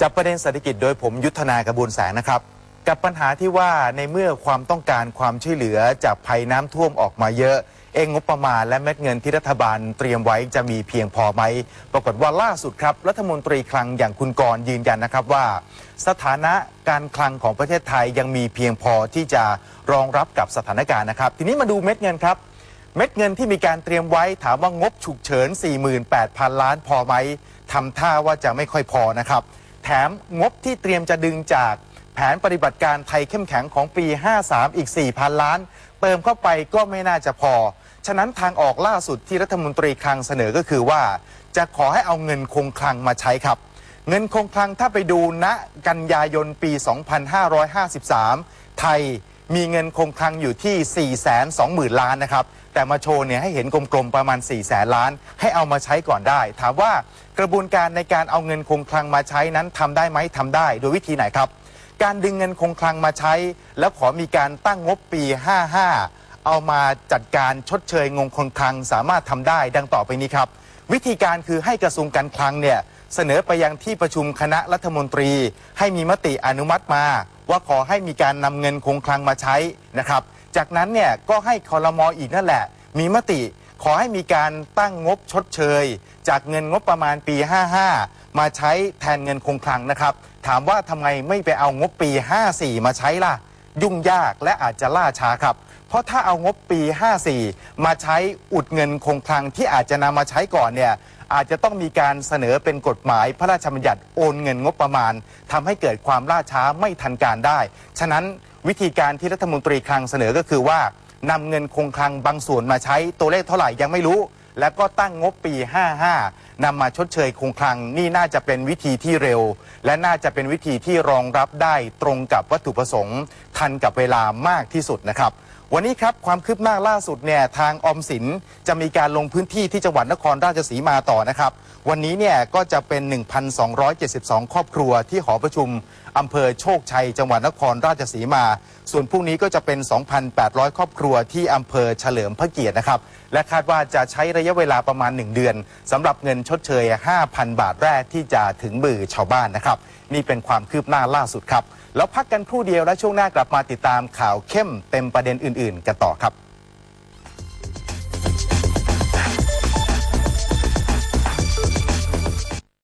จับประเด็นเศรษฐกิจโดยผมยุทธนากระบวนแสงนะครับ กับปัญหาที่ว่าในเมื่อความต้องการความช่วยเหลือจากภัยน้ำท่วมออกมาเยอะ เองงบประมาณและเม็ดเงินที่รัฐบาลเตรียมไว้จะมีเพียงพอไหม ปรากฏว่าล่าสุดครับ รัฐมนตรีคลังอย่างคุณกรณ์ยืนยันนะครับว่า สถานะการคลังของประเทศไทยยังมีเพียงพอที่จะรองรับกับสถานการณ์นะครับ ทีนี้มาดูเม็ดเงินครับเม็ดเงินที่มีการเตรียมไว้ถามว่างบฉุกเฉิน 48,000 ล้านพอไหมทำท่าว่าจะไม่ค่อยพอนะครับ แถมงบที่เตรียมจะดึงจากแผนปฏิบัติการไทยเข้มแข็งของปี 53 อีก 4,000 ล้าน เติมเข้าไปก็ไม่น่าจะพอ ฉะนั้นทางออกล่าสุดที่รัฐมนตรีคลังเสนอก็คือว่า จะขอให้เอาเงินคงคลังมาใช้ครับ เงินคงคลังถ้าไปดูณกันยายนปี 2553 ไทยมีเงินคงคลังอยู่ที่ 420,000 ล้านนะครับ แต่มาโชว์เนี่ยให้เห็นกลมๆประมาณ4แสนล้าน ให้เอามาใช้ก่อนได้ ถามว่ากระบวนการในการเอาเงินคงคลังมาใช้นั้นทำได้ไหมทำได้ โดยวิธีไหนครับ การดึงเงินคงคลังมาใช้ แล้วขอมีการตั้งงบปี 55 เอามาจัดการชดเชยงงคงคลังสามารถทำได้ ดังต่อไปนี้ครับ วิธีการคือให้กระทรวงการคลังเนี่ยเสนอไปยังที่ประชุมคณะรัฐมนตรี ให้มีมติอนุมัติมา ว่าขอให้มีการนำเงินคงคลังมาใช้นะครับ จากนั้นเนี่ยก็ให้คอรมออีกนั่นแหละ มีมติขอให้มีการตั้งงบชดเชย จากเงินงบประมาณปี 55 มาใช้แทนเงินคงคลังนะครับ ถามว่าทำไมไม่ไปเอางบปี 54 มาใช้ล่ะ ยุ่งยากและอาจจะล่าช้าครับ เพราะถ้าเอางบปี 54 มาใช้อุดเงินคงคลังที่อาจจะนำมาใช้ก่อนเนี่ยอาจจะต้องมีการเสนอเป็นกฎหมายพระราชบัญญัติโอนเงินงบประมาณทำให้เกิดความล่าช้าไม่ทันการได้ ฉะนั้นวิธีการที่รัฐมนตรีคลังเสนอก็คือว่านำเงินคงคลังบางส่วนมาใช้ตัวเลขเท่าไหร่ยังไม่รู้ แล้วก็ตั้งงบปี 55นำมาชดเชยคงคลังนี่น่าจะเป็นวิธีที่เร็ว และน่าจะเป็นวิธีที่รองรับได้ตรงกับวัตถุประสงค์ ทันกับเวลามากที่สุดนะครับ วันนี้ครับความคืบหน้าล่าสุดเนี่ยทางออมสินจะมีการลงพื้นที่ที่จังหวัดนครราชสีมาต่อนะครับ วันนี้เนี่ยก็จะเป็น 1,272 ครอบครัวที่หอประชุม อำเภอโชคชัย จังหวัดนครราชสีมา ส่วนพรุ่งนี้ก็จะเป็น 2,800 ครอบครัวที่อำเภอเฉลิมพระเกียรตินะครับ และคาดว่าจะใช้ระยะเวลาประมาณ 1 เดือนสำหรับเงินชดเชย 5,000 บาทแรกที่จะถึงมือชาวบ้านนะครับ นี่เป็นความคืบหน้าล่าสุดครับ แล้วพักกันครู่เดียวและช่วงหน้ากลับมาติดตามข่าวเข้มเต็มประเด็นอื่น ๆ กันต่อครับ